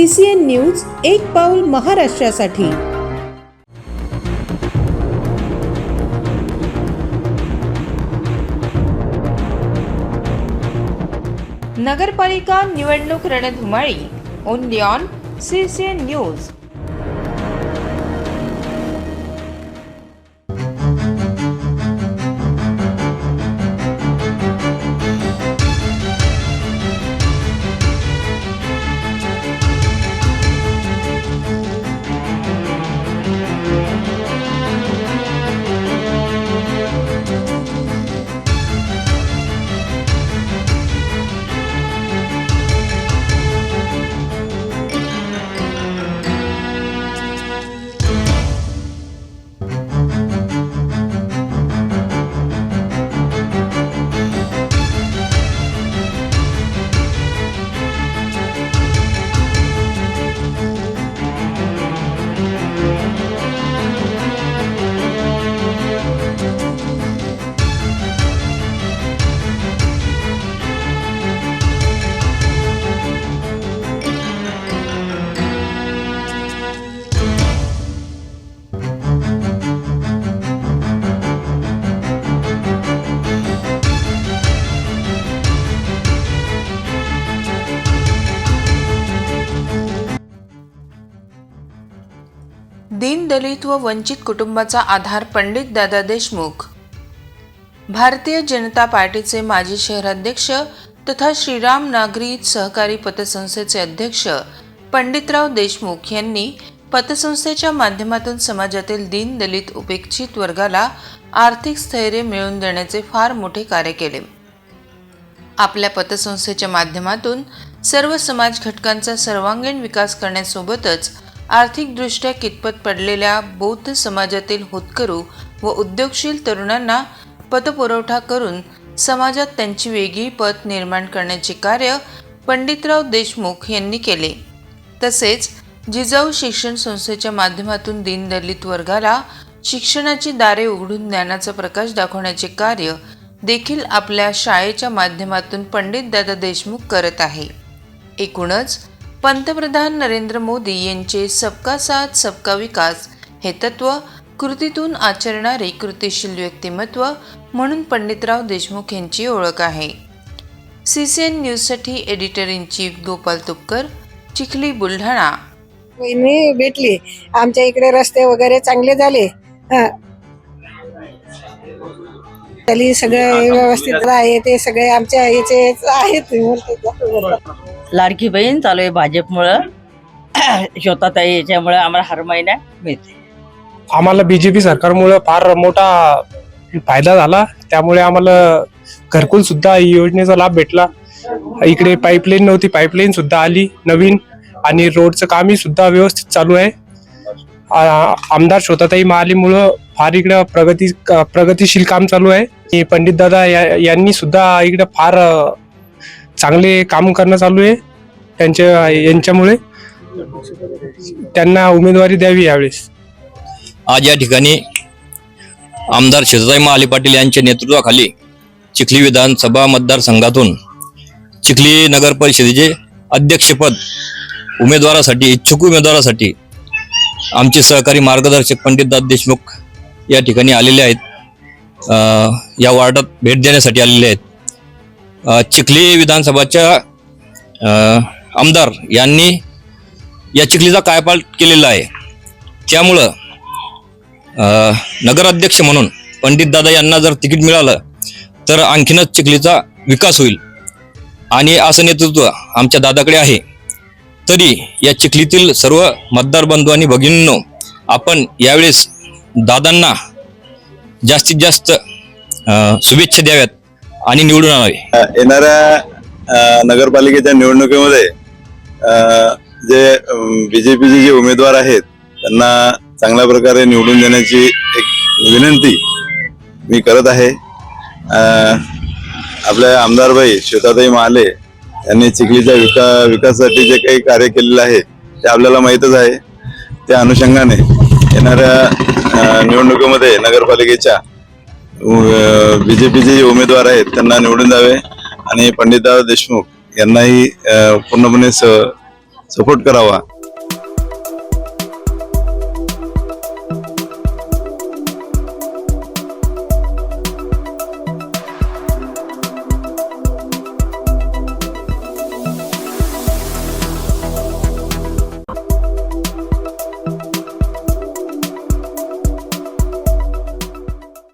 C C N news एक पाऊल महाराष्ट्रासाठी. नगरपालिका निवडणूक रणधुमाळी only on C C N news दलित व वंचित कुटुंबाचा आधार पंडित दादा देशमुख. भारतीय जनता पार्टीचे माजी शहराध्यक्ष तथा श्रीराम नागरी सहकारी पतसंस्थेचे अध्यक्ष पंडितराव देशमुख यांनी पतसंस्थेच्या माध्यमातून समाजातील दीन दलित उपेक्षित वर्गाला आर्थिक स्थैर्य मिळवून देण्याचे फार मोठे कार्य केले. आपल्या पतसंस्थेच्या माध्यमातून सर्व समाज घटकांचा सर्वांगीण विकास करण्यासोबतच आर्थिकदृष्ट्या कितपत पडलेल्या बौद्ध समाजातील होतकरू व उद्योगशील तरुणांना पतपुरवठा करून समाजात त्यांची वेगळी पत निर्माण करण्याचे कार्य पंडितराव देशमुख यांनी केले. तसेच जिजाऊ शिक्षण संस्थेच्या माध्यमातून दीनदलित वर्गाला शिक्षणाची दारे उघडून ज्ञानाचा प्रकाश दाखवण्याचे कार्य देखील आपल्या शाळेच्या माध्यमातून पंडित दादा देशमुख करत आहे. एकूणच पंतप्रधान नरेंद्र मोदी यांचे सबका साथ सबका विकास हे तत्व कृतीतून आचरणारे कृतिशील व्यक्तिमत्व म्हणून पंडितराव देशमुख यांची ओळख आहे. सी सी एन न्यूजसाठी editor in chief Gopal Tupkar Chikhli Buldhana. वहिनी भेटली. आमच्या इकडे रस्ते वगैरे चांगले झाले. तरी सगळं व्यवस्थित आहे ते सगळे आमच्या याचे आहेत. लाडकी बहीण चालू आहे भाजपमुळं. शोताताई याच्यामुळे आम्हाला हर महिन्यात मिळते. आम्हाला बीजेपी सरकारमुळे फार मोठा फायदा झाला. त्यामुळे आम्हाला घरकुल सुद्धा योजनेचा लाभ भेटला. इकडे पाईपलाईन नव्हती पाईपलाईन सुद्धा आली नवीन आणि रोडचं कामही सुद्धा व्यवस्थित चालू आहे. आमदार शोताताई महालीमुळं फार इकडं प्रगती प्रगतीशील काम चालू आहे. पंडित दादा या- यांनी सुद्धा इकडं फार चांगले काम करणं चालू आहे. त्यांच्या यांच्यामुळे त्यांना उमेदवारी द्यावी यावेळेस. आज या ठिकाणी आमदार शिवताई महाले पाटील यांच्या नेतृत्वाखाली चिखली विधानसभा मतदारसंघातून चिखली नगर परिषदेचे अध्यक्षपद उमेदवारासाठी इच्छुक उमेदवारासाठी आमचे सहकारी मार्गदर्शक पंडितदास देशमुख या ठिकाणी आलेले आहेत. या वार्डात भेट देण्यासाठी आलेले आहेत. चिखली विधानसभाच्या आमदार यांनी या चिखलीचा कायपाल केलेला आहे. त्यामुळं नगराध्यक्ष म्हणून पंडित दादा यांना जर तिकीट मिळालं तर आणखीनच चिखलीचा विकास होईल. आणि असं नेतृत्व आमच्या दादाकडे आहे. तरी या चिखलीतील सर्व मतदार बंधू आणि भगिनींनो आपण यावेळेस दादांना जास्तीत जास्त शुभेच्छा द्याव्यात. आणि निवडून आणावे. येणाऱ्या अ, नगरपालिकेच्या निवडणुकीमध्ये अ, जे बीजेपीचे जे उमेदवार आहेत त्यांना चांगल्या प्रकारे निवडून देण्याची एक विनंती मी करत आहे. अ, आपल्या आमदारबाई श्वेताताई महाले यांनी चिखलीच्या विका विकासासाठी जे काही कार्य केलेलं आहे ते आपल्याला माहीतच आहे. त्या अनुषंगाने येणाऱ्या अ, निवडणुकीमध्ये नगरपालिकेच्या बीजेपी जे उमेदवार आहेत त्यांना निवडून द्यावे. आणि पंडितराव देशमुख यांनाही अ, पूर्णपणे स- सपोर्ट करावा.